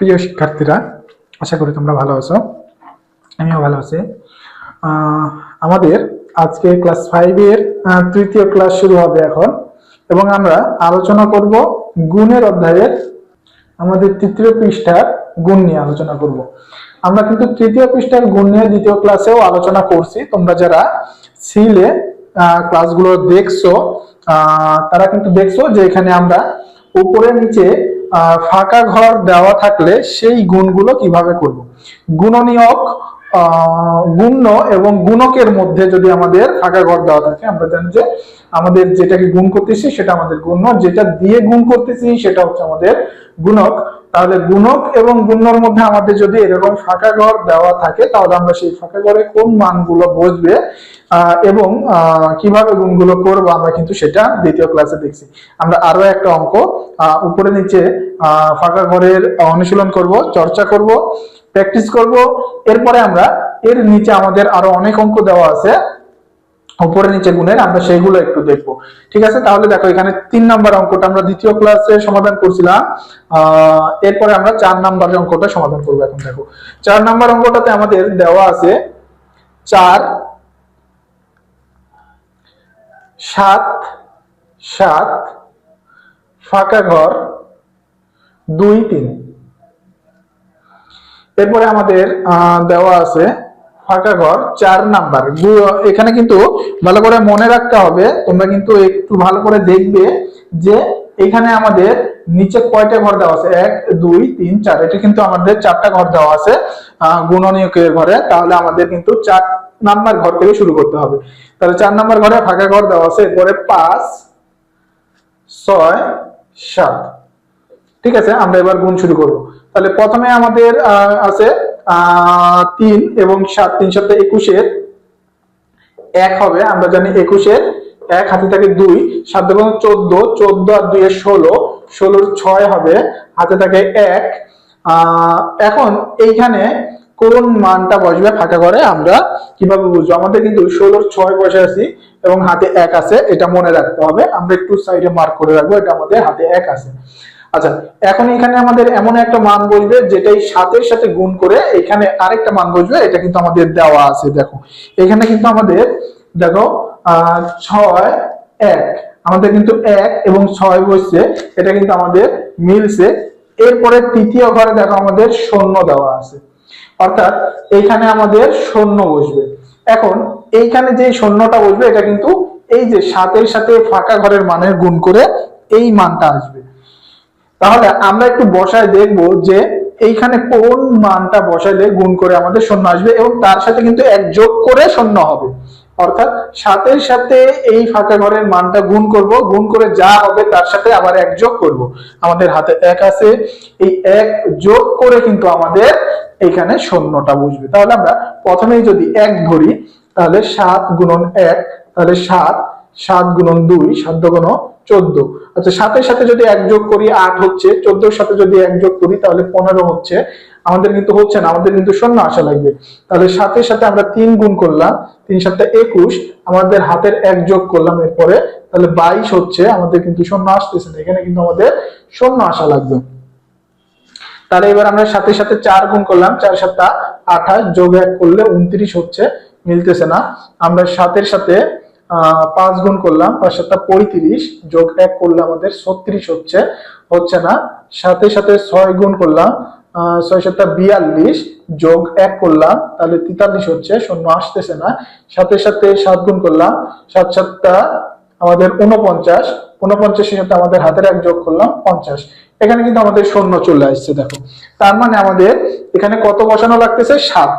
প্রিয় শিক্ষার্থীরা, আশা করি তোমরা ভালো আছো। আমিও ভালো আছি। আমাদের আজকে ক্লাস ফাইভের তৃতীয় ক্লাস শুরু হবে এখন এবং আমরা আলোচনা করব গুণের অধ্যায়ের, আমাদের তৃতীয় পৃষ্ঠার গুণ নিয়ে আলোচনা করব। আমরা কিন্তু তৃতীয় পৃষ্ঠার গুণ নিয়ে দ্বিতীয় ক্লাসেও আলোচনা করছি। তোমরা যারা সিলে ক্লাসগুলো দেখছ তারা কিন্তু দেখছ যে এখানে আমরা উপরে নিচে ফাঁকা ঘর দেওয়া থাকলে সেই গুণগুলো কীভাবে করব? গুণনীয়ক গুণ্য এবং গুণকের মধ্যে যদি আমাদের ফাঁকা ঘর দেওয়া থাকে, আমরা জানি যে আমাদের যেটাকে গুণ করতেছি সেটা আমাদের গুণ্য যেটা দিয়ে গুণ করতেছি সেটা হচ্ছে আমাদের গুণক। তাহলে গুণক এবং গুণ্যর মধ্যে আমাদের যদি এরকম ফাঁকা ঘর দেওয়া থাকে, তাহলে আমরা সেই ফাঁকা ঘরে কোন মানগুলো বসবে এবং কীভাবে গুণগুলো করব আমরা কিন্তু সেটা দ্বিতীয় ক্লাসে দেখছি। আমরা আরও একটা অঙ্ক উপরে নিচে ফাঁকা ঘরের অনুশীলন করব, চর্চা করব প্র্যাকটিস করব। এরপরে আমরা এর নিচে আমাদের আরও অনেক অঙ্ক দেওয়া আছে। উপরে নিচে গুণের আমরা সেইগুলো একটু দেখব। ঠিক আছে? তাহলে দেখো, এখানে তিন নাম্বার অঙ্কটা আমরা দ্বিতীয় ক্লাসে সমাধান করছিলাম। আহ, এরপরে আমরা চার নাম্বার অঙ্কটা সমাধান করব এখন, দেখো। চার নাম্বার অঙ্কটাতে আমাদের দেওয়া আছে চার, সাত সাত, ফাঁকা ঘর, দুই, তিন। এরপরে আমাদের দেওয়া আছে ফাঁকা ঘর চার নাম্বার। এখানে কিন্তু ভালো করে মনে রাখতে হবে তোমরা কিন্তু একটু ভালো করে দেখবে যে এখানে আমাদের নিচে কয়টা ঘর দেওয়া আছে? এক দুই তিন চার। এটা কিন্তু আমাদের চারটা ঘর দেওয়া আছে আহ, গুণনীয়কের ঘরে। তাহলে আমাদের কিন্তু চার নাম্বার ঘর থেকে শুরু করতে হবে। তাহলে চার নাম্বার ঘরে ফাঁকা ঘর দেওয়া আছে এরপরে পাঁচ ছয় সাত। ঠিক আছে আমরা এবার গুণ শুরু করব। তাহলে প্রথমে আমাদের আছে তিন এবং সাত, তিন সাথে একুশের এক হবে, আমরা জানি একুশের এক, হাতে থাকে দুই, সাত এবং চোদ্দ চোদ্দ আর দুই এর ষোলো, ষোলোর ছয় হবে, হাতে থাকে এক। এখন এইখানে কোন মানটা বসবে ফাঁকা করে আমরা কীভাবে বুঝব? আমাদের কিন্তু ষোলোর ছয় বসে আছি এবং হাতে এক আছে, এটা মনে রাখতে হবে। আমরা একটু সাইডে মার্ক করে রাখব, এটা আমাদের হাতে এক আছে। আচ্ছা এখন এখানে আমাদের এমন একটা মান বসবে যেটাই সাতের সাথে গুণ করে এখানে আরেকটা মান বসবে, এটা কিন্তু আমাদের দেওয়া আছে, দেখো। এখানে কিন্তু আমাদের, দেখো ছয়, এক। আমাদের কিন্তু এক এবং ছয় বসছে, এটা কিন্তু আমাদের মিলছে। এরপরে তৃতীয় ঘরে দেখো আমাদের শূন্য দেওয়া আছে। অর্থাৎ এইখানে আমাদের শূন্য বসবে। এখন এইখানে যে শূন্যটা বসবে, এটা কিন্তু এই যে সাতের সাথে ফাঁকা ঘরের মানের গুণ করে এই মানটা আসবে। তাহলে আমরা একটু বসায় দেখব যে এইখানে কোন মানটা বসাইলে গুণ করে আমাদের শূন্য আসবে এবং তার সাথে কিন্তু এক যোগ করে শূন্য হবে। অর্থাৎ সাতের সাথে এই ফাঁকা ঘরের মানটা গুণ করব, গুণ করে যা হবে তার সাথে আবার এক যোগ করব। আমাদের হাতে এক আছে, এই এক যোগ করে কিন্তু আমাদের এখানে শূন্যটা বুঝবে তাহলে আমরা প্রথমেই যদি এক ধরি, তাহলে সাত গুণন এক, তাহলে সাত সাত গুণন দুই, সাত গুণ চোদ্দ। আচ্ছা সাতের সাথে যদি এক যোগ করি, আট হচ্ছে। চোদ্দোর সাথে যদি এক যোগ করি, তাহলে পনেরো হচ্ছে। আমাদের কিন্তু হচ্ছে না, আমাদের কিন্তু শূন্য আসা লাগবে। তাহলে সাতের সাথে আমরা তিন গুণ করলাম, তিন সাথে একুশ। আমাদের হাতের এক যোগ করলাম এরপরে, তাহলে বাইশ হচ্ছে। আমাদের কিন্তু শূন্য আসতেছে না, এখানে কিন্তু আমাদের শূন্য আসা লাগবে। তাহলে এবার আমরা সাথে সাথে চার গুণ করলাম, চার সাতটা আঠাশ, যোগ এক করলে উনত্রিশ হচ্ছে, মিলতেছে না। আমরা সাতের সাথে পাঁচ গুণ করলাম, পাঁচ সাতটা পঁয়ত্রিশ, যোগ এক করলে আমাদের ছত্রিশ হচ্ছে হচ্ছে না? সাথে সাথে ছয় গুণ করলাম ছয় সাতটা বিয়াল্লিশ, যোগ এক করলাম, তাহলে তেতাল্লিশ হচ্ছে, শূন্য আসতেছে না। সাথে সাথে সাত গুণ করলাম, সাত সাতটা আমাদের উনপঞ্চাশ উনপঞ্চাশের সাথে আমাদের হাতের এক যোগ করলাম, পঞ্চাশ। এখানে কিন্তু আমাদের শূন্য চলে আসছে, দেখো। তার মানে আমাদের এখানে কত বসানো লাগতেছে? সাত।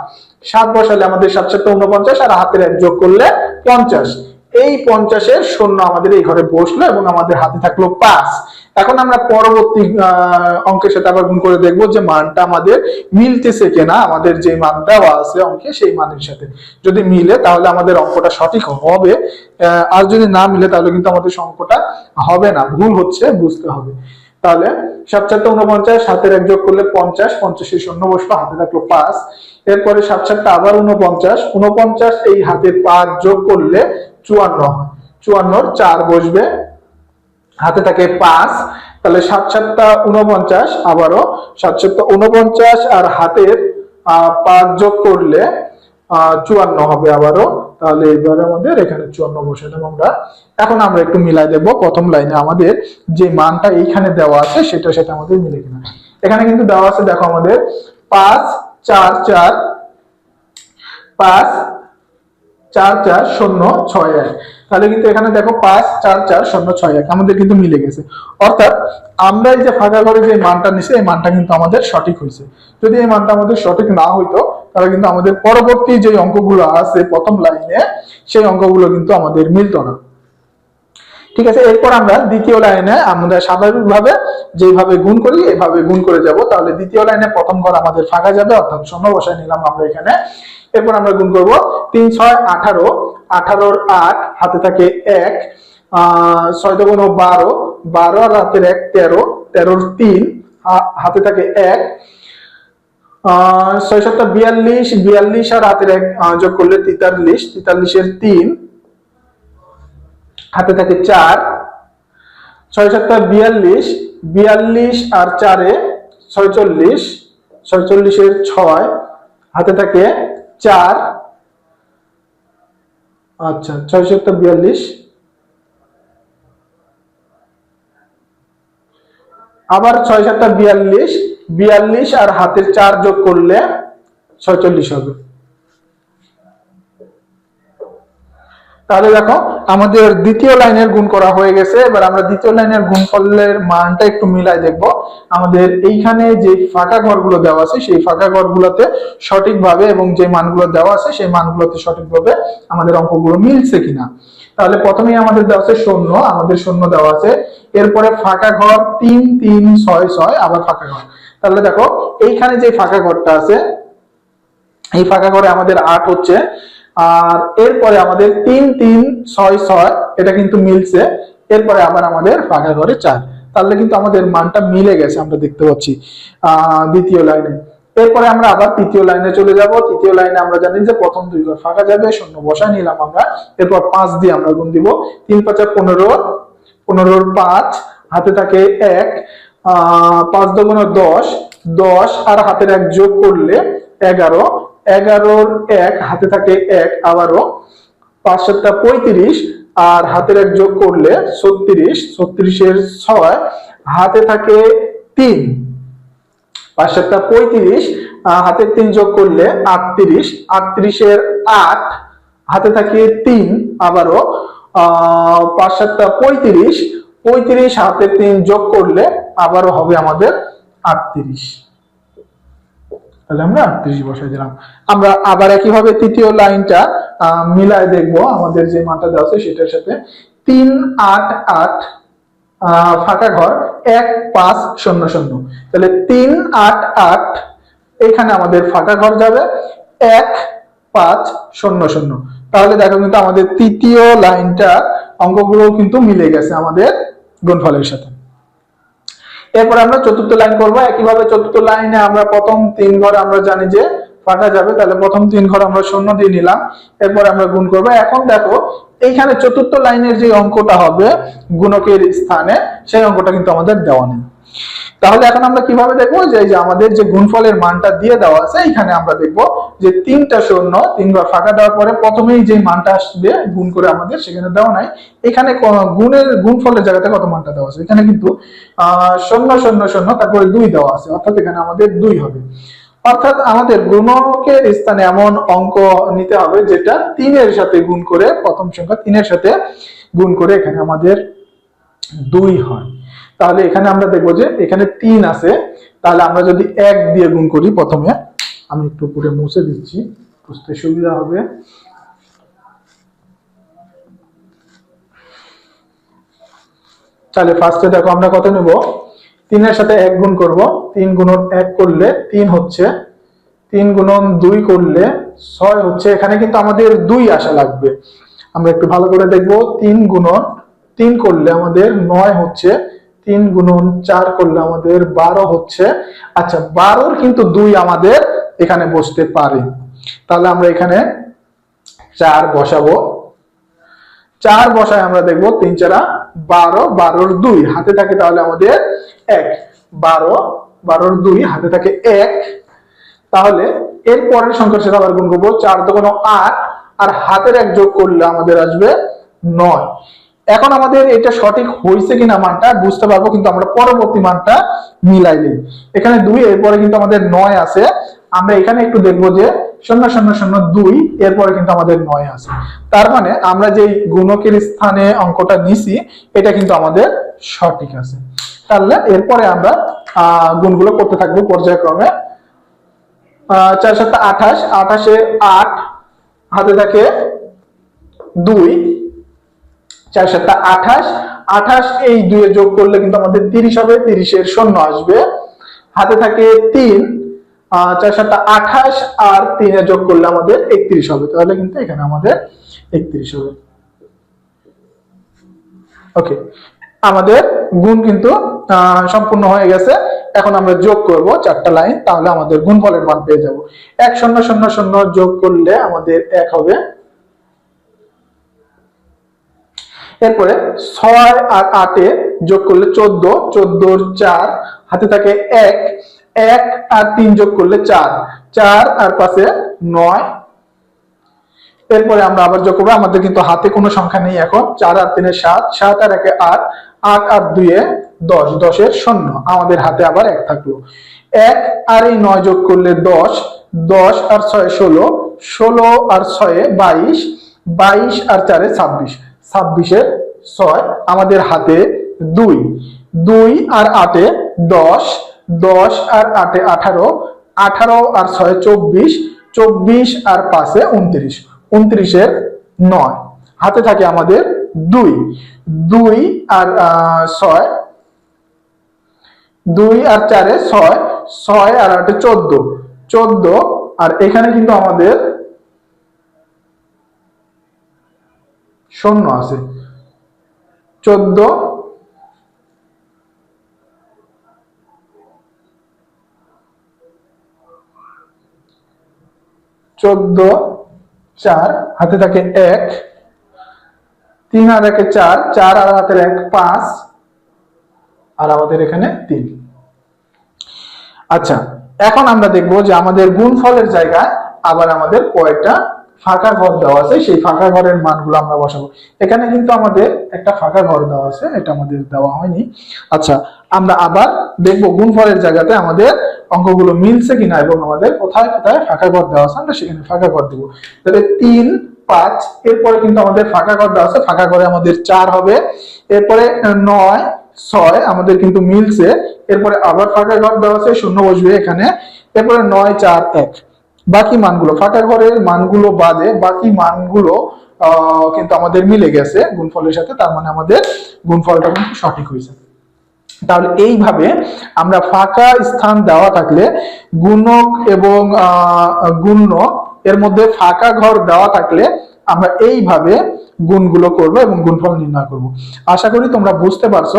সাত বসালে আমাদের সাত সাতটা উনপঞ্চাশ আর হাতের এক যোগ করলে পঞ্চাশ। এই পঞ্চাশের শূন্য আমাদের এই ঘরে বসল এবং আমাদের হাতে থাকল পাঁচ। এখন আমরা পরবর্তী অঙ্কের সাথে আবার গুণ করে দেখব যে মানটা আমাদের মিলতেছে কিনা, আমাদের যে মান দেওয়া আছে অঙ্কে সেই মানের সাথে। যদি মিলে তাহলে আমাদের অঙ্কটা সঠিক হবে। আর যদি না মিলে তাহলে কিন্তু আমাদের অঙ্কটা হবে না, ভুল হচ্ছে, বুঝতে হবে। তাহলে সাত সাতটা উনপঞ্চাশ হাতের এক যোগ করলে পঞ্চাশ, পঞ্চাশের শূন্য বসল, হাতে থাকল পাঁচ। এরপরে সাত সাতটা আবার উনপঞ্চাশ উনপঞ্চাশ এই হাতে পাঁচ যোগ করলে চুয়ান্ন। চুয়ান্নর চার বসবে। হাতে থাকে পাঁচ। তাহলে সাত সাতটা উনপঞ্চাশ আবারও সাত সাতটা উনপঞ্চাশ আর হাতের পাঁচ যোগ করলে চুয়ান্ন হবে আবারও। তাহলে এবারে আমাদের এখানে চুয়ান্ন বসালাম আমরা। এখন আমরা একটু মিলাই দেব প্রথম লাইনে আমাদের যে মানটা এইখানে দেওয়া আছে সেটার সাথে আমাদের মিলে কিনা। এখানে কিন্তু দেওয়া আছে, দেখো আমাদের, পাঁচ, চার চার, পাঁচ চার চার শূন্য ছয় এক। তাহলে কিন্তু এখানে দেখো পাঁচ, চার চার, শূন্য, ছয় এক। আমাদের কিন্তু মিলে গেছে। অর্থাৎ আমরা এই যে ফাঁকা করে যে মানটা নিছি, এই মানটা কিন্তু আমাদের সঠিক হয়েছে যদি এই মানটা আমাদের সঠিক না হইতো, তাহলে কিন্তু আমাদের পরবর্তী যে অঙ্কগুলো আছে, প্রথম লাইনে, সেই অঙ্কগুলো কিন্তু আমাদের মিলতো না। ঠিক আছে, এরপর আমরা দ্বিতীয় লাইনে আমরা স্বাভাবিকভাবে যেভাবে গুণ করি, এভাবে গুণ করে যাব। তাহলে দ্বিতীয় লাইনে প্রথম ঘর আমাদের ফাঁকা যাবে, অর্থাৎ শূন্য বসায় নিলাম আমরা এখানে। এরপর আমরা গুণ করব তিন, ছয়, আঠারো। আঠারোর আট, হাতে থাকে এক। ছয় দুগুণ বারো। বারো আর হাতের এক, তেরো। তেরোর তিন হাতে থাকে এক। ছয় সাতটা বিয়াল্লিশ। বিয়াল্লিশ আর হাতের এক যোগ করলে তেতাল্লিশ। তেতাল্লিশের তিন, হাতে থাকে চার। ছয় সাতটা বিয়াল্লিশ। বিয়াল্লিশ আর চারে ছয়চল্লিশ। ছয়চল্লিশের ছয়, হাতে থাকে চার। আচ্ছা ছয় সাতটা বিয়াল্লিশ। আবার ছয় সাতটা বিয়াল্লিশ বিয়াল্লিশ আর হাতের চার যোগ করলে ছয়চল্লিশ হবে। তাহলে দেখো আমাদের দ্বিতীয় লাইনের গুণ করা হয়ে গেছে। এবার আমরা দ্বিতীয় লাইনের গুণফলের মানটা একটু মিলাই দেখব। আমাদের এইখানে যে ফাঁকা ঘরগুলো দেওয়া আছে, সেই ফাঁকা ঘরগুলোতে সঠিকভাবে এবং যে মানগুলো দেওয়া আছে, সেই মানগুলোতে সঠিকভাবে আমাদের অঙ্কগুলো মিলছে কিনা। তাহলে প্রথমেই আমাদের দেওয়া আছে শূন্য, আমাদের শূন্য দেওয়া আছে। এরপরে ফাঁকা ঘর তিন তিন, ছয় ছয়, আবার ফাঁকা ঘর। তাহলে দেখো, এইখানে যে ফাঁকা ঘরটা আছে, এই ফাঁকা ঘরে আমাদের আট হচ্ছে। আর এরপরে আমাদের তিন তিন ছয় ছয়, এটা কিন্তু মিলছে। এরপরে আবার আমাদের ফাঁকা ঘরে চার। তাহলে কিন্তু আমাদের মানটা মিলে গেছে, আমরা দেখতে পাচ্ছি দ্বিতীয় লাইনে। এরপরে আমরা আবার তৃতীয় লাইনে চলে যাব। তৃতীয় লাইনে আমরা জানি যে প্রথম দুই ঘর ফাঁকা যাবে, শূন্য বসায় নিলাম আমরা। এরপর পাঁচ দিয়ে আমরা গুণ দিব। তিন পাঁচা পনেরো, পনেরোর পাঁচ, হাতে থাকে এক, আহ, পাঁচ দশ দশ আর হাতের এক যোগ করলে এগারো এগারোর এক, হাতে থাকে এক, আবারও পাঁচ সাতটা পঁয়ত্রিশ আর হাতের এক যোগ করলে ছত্রিশ, ছত্রিশের ছয়, হাতে থাকে তিন। পাঁচ সাতটা পঁয়ত্রিশ হাতের তিন যোগ করলে আটত্রিশ, আটত্রিশের আট, হাতে থাকে তিন, আবারও পাঁচ সাতটা পঁয়ত্রিশ পঁয়ত্রিশ হাতের তিন যোগ করলে আবারও হবে আমাদের আটত্রিশ। তাহলে আমরা আটত্রিশ বসাই দিলাম। আমরা আবার একইভাবে তৃতীয় লাইনটা মিলায় দেখব আমাদের যে মানটা দেওয়া আছে সেটার সাথে। তিন আট আট ফাঁকা ঘর, এক পাঁচ শূন্য শূন্য। তাহলে তিন আট আট, এখানে আমাদের ফাঁকা ঘর যাবে, এক পাঁচ শূন্য শূন্য। তাহলে দেখো কিন্তু আমাদের তৃতীয় লাইনটা অঙ্কগুলো কিন্তু মিলে গেছে আমাদের গুণফলের সাথে। এরপর আমরা চতুর্থ লাইন করব। একইভাবে চতুর্থ লাইনে আমরা প্রথম তিন ঘর আমরা জানি যে ফাঁকা যাবে, তাহলে প্রথম তিন ঘর আমরা শূন্য দিয়ে নিলাম। এরপর আমরা গুণ করব। এখন দেখো, এইখানে চতুর্থ লাইনের যে অঙ্কটা হবে, গুণকের স্থানে, সেই অঙ্কটা কিন্তু আমাদের দেওয়া নেই। তাহলে এখন আমরা কীভাবে দেখব? যে এই যে আমাদের যে গুণফলের মানটা দিয়ে দেওয়া আছে এখানে আমরা দেখব যে তিনটা শূন্য, তিনবার ফাঁকা দেওয়ার পরে প্রথমেই যে মানটা আসবে, গুণ করে আমাদের সেখানে দেওয়া নাই। এখানে গুণের, গুণফলের জায়গাতে কত মানটা দেওয়া আছে? এখানে কিন্তু আহ শূন্য শূন্য শূন্য, তারপরে দুই দেওয়া আছে। অর্থাৎ এখানে আমাদের দুই হবে। অর্থাৎ আমাদের গুণকের স্থানে এমন অঙ্ক নিতে হবে যেটা তিনের সাথে গুণ করে, প্রথম সংখ্যা তিনের সাথে গুণ করে এখানে আমাদের দুই হয়। তাহলে এখানে আমরা দেখব যে এখানে তিন আছে। তাহলে আমরা যদি এক দিয়ে গুণ করি প্রথমে, আমি একটু উপরে মুছে দিচ্ছি, বুঝতে সুবিধা হবে। তাহলে ফার্স্টে দেখো আমরা কত নেব? তিনের সাথে এক গুণ করব। তিন গুণন এক করলে তিন হচ্ছে, তিন গুণন দুই করলে ছয় হচ্ছে। এখানে কিন্তু আমাদের দুই আসা লাগবে। আমরা একটু ভালো করে দেখব, তিন গুণন, তিন করলে আমাদের নয় হচ্ছে তিন গুণন চার করলে আমাদের বারো হচ্ছে। আচ্ছা বারোর কিন্তু দুই আমাদের এখানে বসতে পারে। তাহলে আমরা এখানে চার বসাবো। চার বসায় আমরা দেখব তিন চারা বারো, বারোর দুই, হাতে থাকে তাহলে আমাদের এক। বারো, বারোর দুই, হাতে থাকে এক। তাহলে এর পরের সংখ্যার সাথে আবার গুণ করব, চার দোকানো আট, আর হাতের এক যোগ করলে আমাদের আসবে নয়। এখন আমাদের এটা সঠিক হয়েছে কিনা মানটা বুঝতে পারব, কিন্তু আমরা পরবর্তী মানটা মিলাই দিই এখানে দুই, এরপরে কিন্তু আমাদের নয় আছে। আমরা এখানে একটু দেখব যে শূন্য শূন্য শূন্য দুই, এরপরে কিন্তু আমাদের নয় আছে। তার মানে আমরা যে গুণকের স্থানে অঙ্কটা নিছি, এটা কিন্তু আমাদের সঠিক আছে। তাহলে এরপরে আমরা আহ গুণগুলো করতে থাকব পর্যায়ক্রমে। চার সাতটা আঠাশ, আঠাশে আট, হাতে থাকে দুই চার সাতটা আঠাশ। আঠাশ এই দুয়ে যোগ করলে কিন্তু আমাদের তিরিশ হবে, তিরিশের শূন্য আসবে। হাতে থাকে তিন চার সাতটা আঠাশ, আর তিনে যোগ করলে আমাদের একত্রিশ হবে। তাহলে কিন্তু এখানে আমাদের একত্রিশ হবে। ওকে আমাদের গুণ কিন্তু সম্পূর্ণ হয়ে গেছে। এখন আমরা যোগ করব চারটা লাইন, তাহলে আমাদের গুণফলের মান পেয়ে যাব। এক শূন্য শূন্য শূন্য যোগ করলে আমাদের এক হবে। এরপরে ছয় আর আটে যোগ করলে চোদ্দ, চোদ্দোর চার, হাতে থাকে এক এক আর তিন যোগ করলে চার চার আর পাশে নয়। এরপরে আমরা আবার যোগ করব, আমাদের কিন্তু হাতে কোনো সংখ্যা নেই এখন, চার আর তিনে সাত সাত আর একে আট আট আর দুয়ে দশ, দশের শূন্য, আমাদের হাতে আবার এক থাকল। এক আর এই নয় যোগ করলে দশ দশ আর ছয় ষোলো ষোলো আর ছয়ে বাইশ বাইশ আর চারে ছাব্বিশ। ছাব্বিশের ছয়, আমাদের হাতে দুই। দুই আর আটে দশ দশ আর আটে আঠারো আঠারো আর ছয় চব্বিশ চব্বিশ আর পাঁচে উনত্রিশ, উনত্রিশের নয়। হাতে থাকে আমাদের দুই। দুই আর ছয়, দুই আর চারে ছয় ছয় আর আটে চোদ্দ। চোদ্দ আর এখানে কিন্তু আমাদের শূন্য আছে। চোদ্দ চোদ্দ চার, হাতে থাকে এক। তিন আর একে চার চার আর হাতের এক, পাঁচ। আর আমাদের এখানে তিন। আচ্ছা এখন আমরা দেখব যে আমাদের গুণফলের জায়গায় আবার আমাদের কয়েকটা ফাঁকা ঘর দেওয়া আছে, সেই ফাঁকা ঘরের মানগুলো আমরা বসাবো। এখানে কিন্তু আমাদের একটা ফাঁকা ঘর দেওয়া আছে, এটা আমাদের দেওয়া হয়নি। আচ্ছা আমরা আবার দেখব গুণফলের জায়গাতে আমাদের অঙ্কগুলো মিলছে কিনা এবং আমাদের কোথায় কোথায় ফাঁকা ঘর দেওয়া আছে, আমরা সেখানে ফাঁকা ঘর দেবো। তাহলে তিন, পাঁচ, এরপরে কিন্তু আমাদের ফাঁকা ঘর দেওয়া আছে, ফাঁকা ঘরে আমাদের চার হবে। এরপরে নয়, ছয় আমাদের কিন্তু মিলছে। এরপরে আবার ফাঁকা ঘর দেওয়া আছে, শূন্য বসবে এখানে। এরপরে নয়, চার, এক। বাকি মানগুলো, ফাঁকা ঘরের মানগুলো বাদে বাকি মানগুলো কিন্তু আমাদের মিলে গেছে গুণফলের সাথে, তার মানে আমাদের গুণফলটা কিন্তু সঠিক হয়েছে। তাহলে এইভাবে আমরা ফাঁকা স্থান দেওয়া থাকলে গুণক এবং গুণ্য এর মধ্যে ফাঁকা ঘর দেওয়া থাকলে আমরা এইভাবে গুণগুলো করব এবং গুণফল নির্ণয় করব। আশা করি তোমরা বুঝতে পারছ,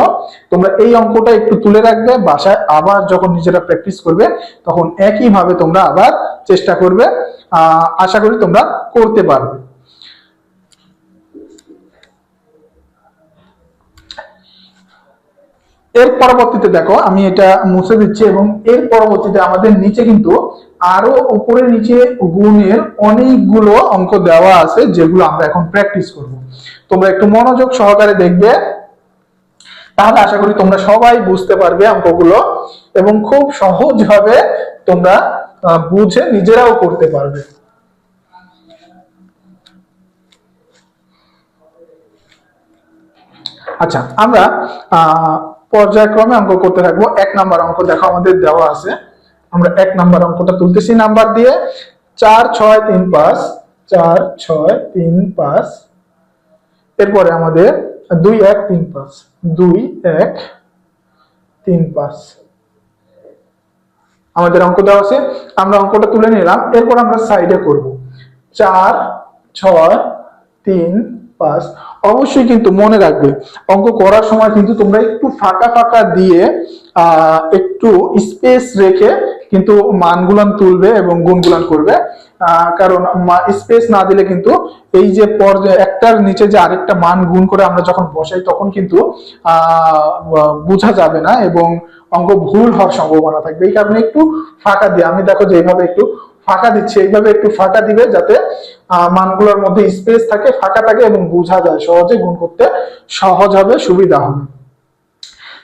তোমরা এই অঙ্কটা একটু তুলে রাখবে, বাসায় আবার যখন নিজেরা প্র্যাকটিস করবে, তখন একইভাবে তোমরা আবার চেষ্টা করবে আশা করি তোমরা করতে পারবে। এর পরবর্তীতে দেখো, আমি এটা মুছে দিচ্ছি এবং এর পরবর্তীতে আমাদের নিচে কিন্তু আরও উপরে নিচে গুণের অনেকগুলো অঙ্ক দেওয়া আছে যেগুলো আমরা এখন প্র্যাকটিস করব। তোমরা একটু মনোযোগ সহকারে দেখবে। তাহলে আশা করি তোমরা সবাই বুঝতে পারবে অঙ্কগুলো এবং খুব সহজভাবে তোমরা বুঝে নিজেরাও করতে পারবে। আচ্ছা আমরা আহ, পর্যায়ক্রমে অঙ্ক করতে থাকব। এক নাম্বার অঙ্ক দেখো আমাদের দেওয়া আছে। আমরা এক নাম্বার অঙ্কটা তুলতেছি, নাম্বার দিয়ে চার, ছয়, তিন, পাঁচ, চার, ছয়, তিন, পাঁচ, এরপরে আমাদের দুই, এক, তিন, পাঁচ, দুই, এক, তিন, পাঁচ। আমাদের অঙ্ক দেওয়া আছে, আমরা অঙ্কটা তুলে নিলাম, এরপর আমরা সাইডে করব। চার, ছয়, তিন, পাঁচ, অবশ্যই কিন্তু মনে রাখবে, অঙ্ক করার সময় কিন্তু তোমরা একটু ফাঁকা ফাঁকা দিয়ে একটু স্পেস রেখে কিন্তু মানগুলান তুলবে এবং গুণগুলান করবে। কারণ স্পেস না দিলে কিন্তু এই যে একটার নিচে যে আরেকটা মান গুণ করে আমরা যখন বসাই, তখন কিন্তু বোঝা যাবে না এবং অঙ্ক ভুল হওয়ার সম্ভাবনা থাকবে। এই কারণে একটু ফাঁকা দিয়ে, আমি দেখো যে এইভাবে একটু ফাঁকা দিচ্ছে, এইভাবে একটু ফাঁকা দিবে যাতে মানগুলোর মধ্যে স্পেস থাকে, ফাঁকা থাকে এবং বোঝা যায় সহজে, গুণ করতে সহজ হবে, সুবিধা হবে।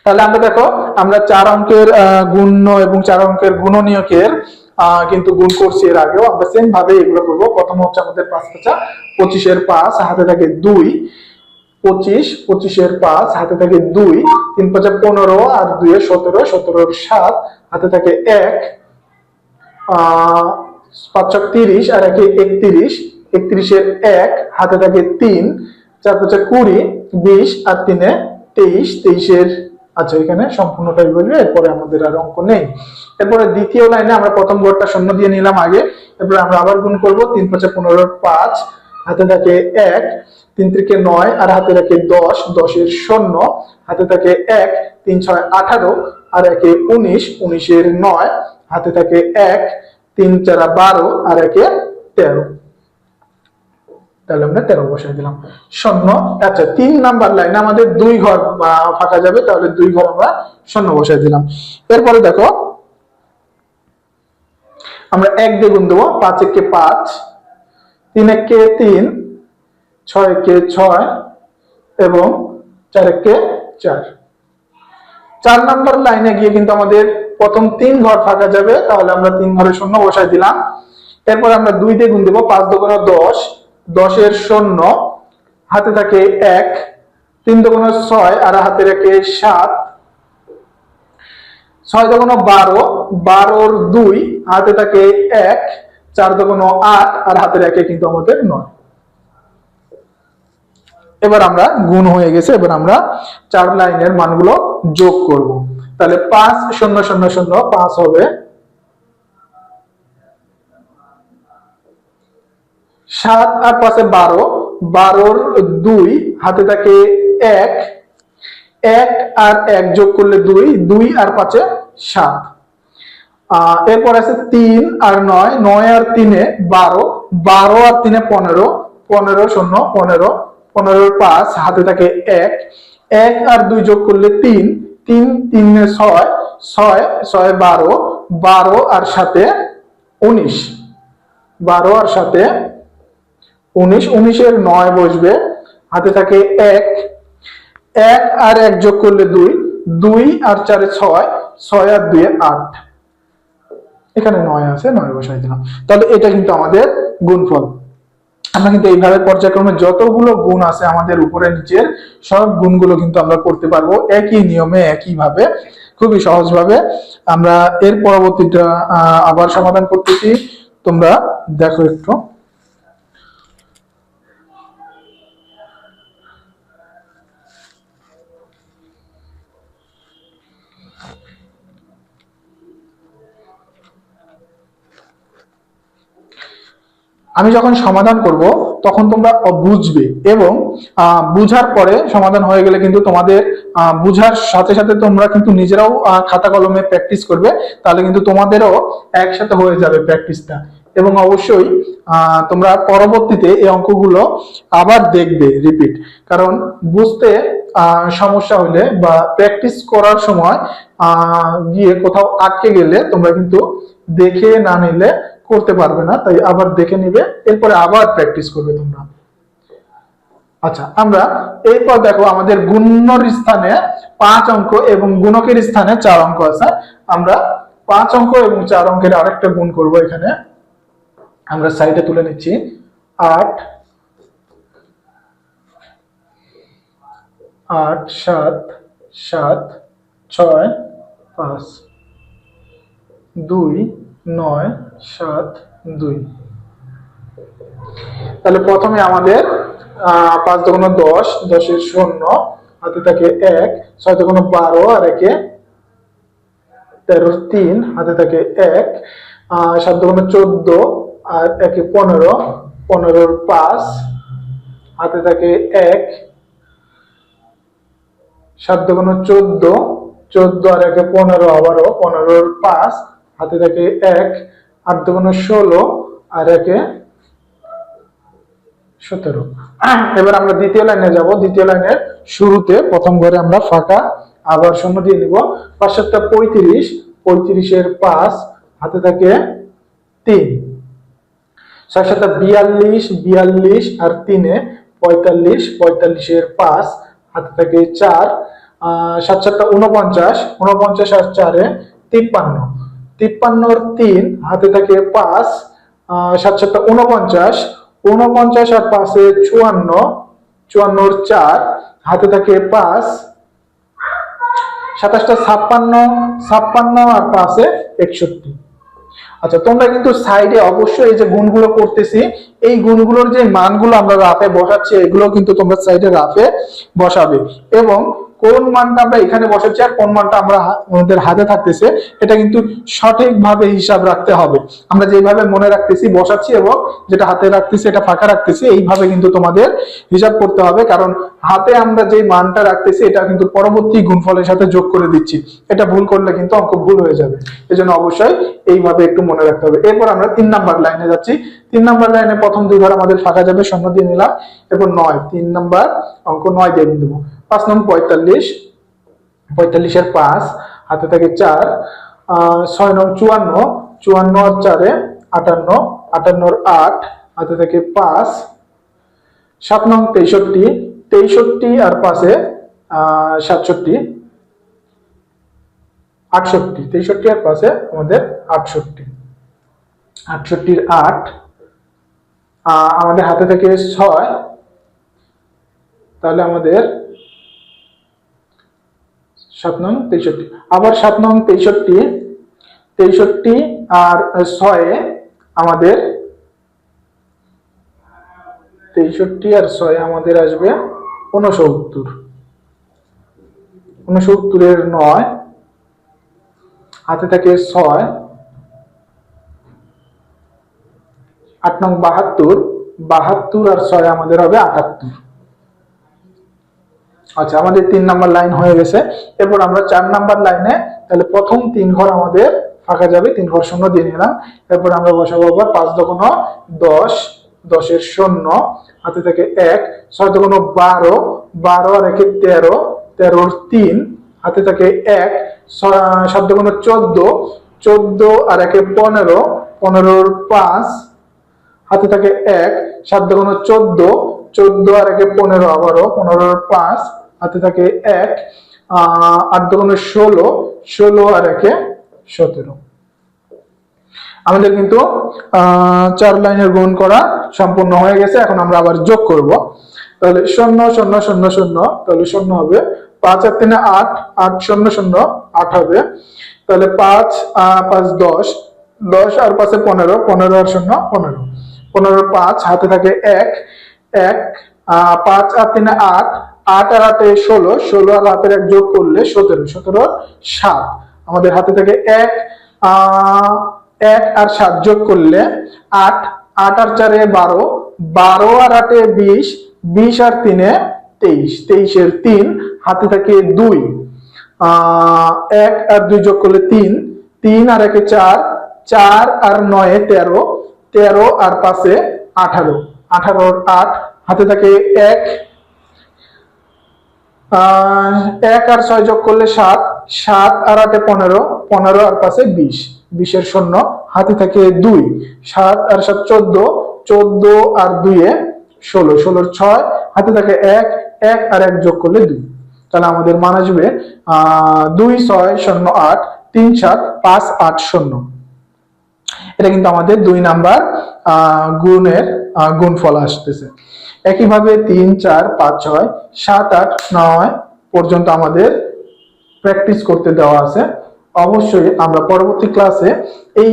তাহলে আমরা দেখো, আমরা চার অঙ্কের গুণ্য এবং চার অঙ্কের গুণনীয়কের কিন্তু গুণ করছি এর আগেও। আমরা সেম ভাবে এগুলো করব। প্রথম হচ্ছে আমাদের পাঁচ পাঁচা পঁচিশের পাঁচ, হাতে থাকে দুই, পঁচিশ, পঁচিশের পাঁচ, হাতে থাকে দুই, তিন পাঁচা পনেরো আর দুই সতেরো, সতেরোর সাত, হাতে থাকে এক পাঁচ ছক তিরিশ আর একে একত্রিশ, একত্রিশের এক, হাতে থাকে তিন, চার পাঁচে কুড়ি, বিশ আর তিনে তেইশ, তেইশের আচ্ছা এখানে সম্পূর্ণটাই বলবে এরপরে আমাদের আর অঙ্ক নেই। এরপরে দ্বিতীয় লাইনে আমরা প্রথম গড়টা শূন্য দিয়ে নিলাম আগে। এরপরে আমরা আবার গুণ করব, তিন পাঁচে পনেরো, পাঁচ, হাতে থাকে এক, তিন ত্রিকে নয়, আর হাতে থাকে দশ, দশের শূন্য। হাতে থাকে এক, তিন ছয় আঠারো, আর একে উনিশ, উনিশের নয়। হাতে থাকে এক, তিন চারা বারো, আর একে তেরো। তাহলে আমরা তেরো বসাই দিলাম। শূন্য আচ্ছা তিন নাম্বার লাইনে আমাদের দুই ঘর ফাঁকা যাবে, তাহলে দুই ঘর আমরা শূন্য বসাই দিলাম। এরপরে দেখো, আমরা এক দিয়ে গুণ দেবো, পাঁচ একে পাঁচ, তিন একে তিন, ছয় একে ছয়, এবং চার একে চার। চার নাম্বার লাইনে গিয়ে কিন্তু আমাদের প্রথম তিন ঘর ফাঁকা যাবে, তাহলে আমরা তিন ঘরে শূন্য বসাই দিলাম। এরপর আমরা দুই দিয়ে গুণ দেবো, পাঁচ দোকানো দশ দশের শূন্য, হাতে থাকে এক, তিন দোকানো ছয়, আর হাতে রাখে সাত। ছয় দোকানো বারো, বারোর দুই, হাতে থাকে এক, চার দোকানো আট, আর হাতে রাখে কিন্তু আমাদের নয়। এবার আমরা গুণ হয়ে গেছে, এবার আমরা চার লাইনের মানগুলো যোগ করব। তাহলে পাঁচ, শূন্য শূন্য শূন্য, পাঁচ হবে সাত আর পাঁচে বারো, বারোর দুই, হাতে থাকে এক। এক আর এক যোগ করলে দুই দুই আর পাঁচে সাত। এরপর আছে তিন আর নয় নয় আর তিনে বারো বারো আর তিনে পনেরো পনেরো শূন্য, পনেরো পনেরোর পাঁচ, হাতে থাকে এক। এক আর দুই যোগ করলে তিন তিন তিনে ছয় ছয় ছয় বারো বারো আর সাথে উনিশ। বারো আর সাথে উনিশ, উনিশের নয় বসবে, হাতে থাকে এক। এক আর এক যোগ করলে দুই দুই আর চারে ছয় ছয় আর দুই আট। এখানে নয় আছে, নয় বসাই দিলাম। তাহলে এটা কিন্তু আমাদের গুণফল। আমরা কিন্তু এইভাবে পর্যায়ক্রমে যতগুলো গুণ আছে আমাদের উপরে, নিচের সব গুণগুলো কিন্তু আমরা করতে পারব। একই নিয়মে একই ভাবে খুবই সহজভাবে। আমরা এর পরবর্তীটা আবার সমাধান করতেছি। তোমরা দেখো একটু। আমি যখন সমাধান করব, তখন তোমরা বুঝবে এবং বুঝার পরে সমাধান হয়ে গেলে কিন্তু তোমাদের বুঝার সাথে সাথে তোমরা কিন্তু নিজেরাও খাতা কলমে প্র্যাকটিস করবে, তাহলে কিন্তু তোমাদেরও একসাথে হয়ে যাবে প্র্যাকটিসটা এবং অবশ্যই তোমরা পরবর্তীতে এই অঙ্কগুলো আবার দেখবে রিপিট কারণ বুঝতে সমস্যা হলে বা প্র্যাকটিস করার সময় গিয়ে কোথাও আটকে গেলে তোমরা কিন্তু দেখে না নিলে করতে পারবে না, তাই আবার দেখে নিবে, এরপরে আবার প্র্যাকটিস করবে তোমরা। আচ্ছা আমরা এরপর দেখো আমাদের গুণর স্থানে পাঁচ অঙ্ক এবং গুণকের স্থানে চার অঙ্ক আছে। আমরা পাঁচ অঙ্ক এবং চার অঙ্কের আরেকটা গুণ করব এখানে। আমরা সাইডে তুলে নিচ্ছি। আট আট, সাত সাত, ছয়, পাঁচ, দুই নয়, সাত, দুই। তাহলে প্রথমে আমাদের পাঁচ দোকান দশ, দশের শূন্য হাতে থাকে এক, ছয় দোকান বারো, আর একে তেরো তিন হাতে থাকে এক সাত দোকান চোদ্দ, আর একে পনেরো, পনেরোর পাঁচ হাতে থাকে এক, সাত দোকান চোদ্দ চোদ্দ আর একে পনেরো আবারও পনেরোর পাঁচ হাতে থাকে এক, আট দুগুণ ষোলো, আর একে সতেরো। এবার আমরা দ্বিতীয় লাইনে যাব। দ্বিতীয় লাইনের শুরুতে প্রথম ঘরে আমরা ফাঁকা, আবার শূন্য দিয়ে নিব। পাঁচ সাতটা পঁয়ত্রিশ, পঁয়ত্রিশের পাঁচ, হাতে থাকে তিন। ছয় সাতটা বিয়াল্লিশ বিয়াল্লিশ, আর তিনে পঁয়তাল্লিশ, পঁয়তাল্লিশের পাঁচ, হাতে থাকে চার। সাত সাতটা উনপঞ্চাশ উনপঞ্চাশ আর চারে তিপ্পান্ন। তিপ্পান্নর তিন, হাতে থাকে পাঁচ সাত সাতটা উনপঞ্চাশ উনপঞ্চাশ আর পাঁচে চুয়ান্ন, চুয়ান্নর চার, হাতে থাকে পাঁচ, সাতাশটা ছাপ্পান্ন ছাপ্পান্ন আর পাঁচে একষট্টি। আচ্ছা তোমরা কিন্তু সাইডে অবশ্যই এই যে গুণগুলো করতেছি, এই গুণগুলোর যে মানগুলো আমরা রাফে বসাচ্ছি, এগুলো কিন্তু তোমরা সাইডে রাফে বসাবে। এবং কোন মানটা আমরা এখানে বসাচ্ছি আর কোন মানটা আমরা আমাদের হাতে থাকতেছে, এটা কিন্তু সঠিকভাবে হিসাব রাখতে হবে। আমরা যেভাবে মনে রাখতেছি, বসাচ্ছি এবং যেটা হাতে রাখতেছি, এটা ফাঁকা রাখতেছি, এইভাবে কিন্তু তোমাদের হিসাব করতে হবে। কারণ হাতে আমরা যে মানটা রাখতেছি, এটা কিন্তু পরবর্তী গুণফলের সাথে যোগ করে দিচ্ছি। এটা ভুল করলে কিন্তু অঙ্ক ভুল হয়ে যাবে। এজন্য অবশ্যই এইভাবে একটু মনে রাখতে হবে। এরপর আমরা তিন নাম্বার লাইনে যাচ্ছি। তিন নাম্বার লাইনে প্রথম দুই ঘর আমাদের ফাঁকা যাবে, শূন্য দিয়ে নিলাম। এরপর নয়, তিন নাম্বার অঙ্ক নয় দিয়ে দেবো। পাঁচ নম্বর পঁয়তাল্লিশ, পঁয়তাল্লিশের পাঁচ, হাতে থাকে চার ছয় নং চুয়ান্ন চুয়ান্ন আর চারে আটান্ন, আটান্নর আট, হাতে থাকে পাঁচ, সাত নং তেষট্টি তেষট্টি আর পাঁচে সাতষট্টি, আটষট্টি, তেষট্টি আর পাশে আমাদের আটষট্টি, আটষট্টির আট আমাদের হাতে থেকে ছয়, তাহলে আমাদের সাত নং তেষট্টি। আবার সাত নং তেষট্টি তেষট্টি আর ছয়ে আমাদের, তেষট্টি আর ছয়ে আমাদের আসবে ঊনসত্তর। ঊনসত্তরের নয়, হাতে থাকে ছয়। আট নং বাহাত্তর বাহাত্তর আর ছয় আমাদের হবে আটাত্তর। আচ্ছা আমাদের তিন নাম্বার লাইন হয়ে গেছে। এরপর আমরা চার নাম্বার লাইনে তাহলে প্রথম তিন ঘর আমাদের ফাঁকা যাবে, তিন ঘর শূন্য দিয়ে নিলাম। এরপর আমরা বসাবো আবার পাঁচ দোকান দশ, দশের শূন্য, হাতে থাকে এক, ছয় দোকান বারো বারো আর একে তেরো, তেরোর তিন, হাতে থাকে এক সাত দোকান চোদ্দ চোদ্দ আর একে পনেরো, পনেরোর পাঁচ, হাতে থাকে এক, সাত দোকানো চোদ্দ চোদ্দ আর একে পনেরো আবারও, পনেরোর পাঁচ হাতে থাকে এক আট দোকানো ষোলো ষোলো আর একে সতেরো। আমাদের কিন্তু চার লাইনের গুণ করা সম্পূর্ণ হয়ে গেছে, এখন আমরা আবার যোগ করব। তাহলে শূন্য শূন্য শূন্য শূন্য, তাহলে শূন্য হবে। পাঁচ আর তিনে আট আট শূন্য শূন্য, আট হবে। তাহলে পাঁচ পাঁচ দশ দশ আর পাঁচে পনেরো পনেরো আর শূন্য, পনেরো। পনেরো পাঁচ হাতে থাকে এক এক পাঁচ আর তিনে আট আট আর আটে ষোলো ষোলো আর হাতের এক যোগ করলে সতেরো সতেরো সাত। আমাদের হাতে থাকে এক এক আর সাত যোগ করলে আট আট আর চারে বারো বারো আর আটে বিশ বিশ আর তিনে তেইশ, তেইশের তিন, হাতে থাকে দুই। এক আর দুই যোগ করলে তিন তিন আর একে চার চার আর নয়ে তেরো তেরো আর পাঁচে আঠারো, আঠারোর আট, হাতে থাকে এক এক আর ছয় যোগ করলে সাত সাত আর আটে পনেরো পনেরো আর পাশে বিশ। বিশের শূন্য, হাতে থাকে দুই। সাত আর সাত চোদ্দ চোদ্দ আর দুইয়ে ষোলো। ষোলোর ছয়, হাতে থাকে এক এক আর এক যোগ করলে দুই। তাহলে আমাদের মান আসবে দুই, ছয়, শূন্য, আট, তিন, সাত, পাঁচ, আট, শূন্য। এটা কিন্তু আমাদের দুই নাম্বার গুণের গুণফল আসতেছে। একইভাবে তিন, চার, পাঁচ, ছয়, সাত, আট, নয় পর্যন্ত আমাদের প্র্যাকটিস করতে দেওয়া আছে। অবশ্যই আমরা পরবর্তী ক্লাসে এই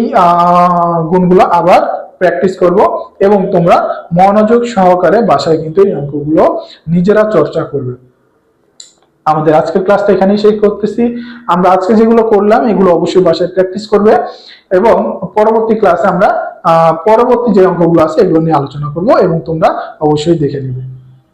গুণগুলো আবার প্র্যাকটিস করব এবং তোমরা মনোযোগ সহকারে বাসায় কিন্তু এই অঙ্কগুলো নিজেরা চর্চা করবে। আমাদের আজকের ক্লাসটা এখানেই শেষ করতেছি। আমরা আজকে যেগুলো করলাম, এগুলো অবশ্যই বাসায় প্র্যাকটিস করবে এবং পরবর্তী ক্লাসে আমরা পরবর্তী যে অঙ্কগুলো আছে এগুলো নিয়ে আলোচনা করব এবং তোমরা অবশ্যই দেখে নেবে।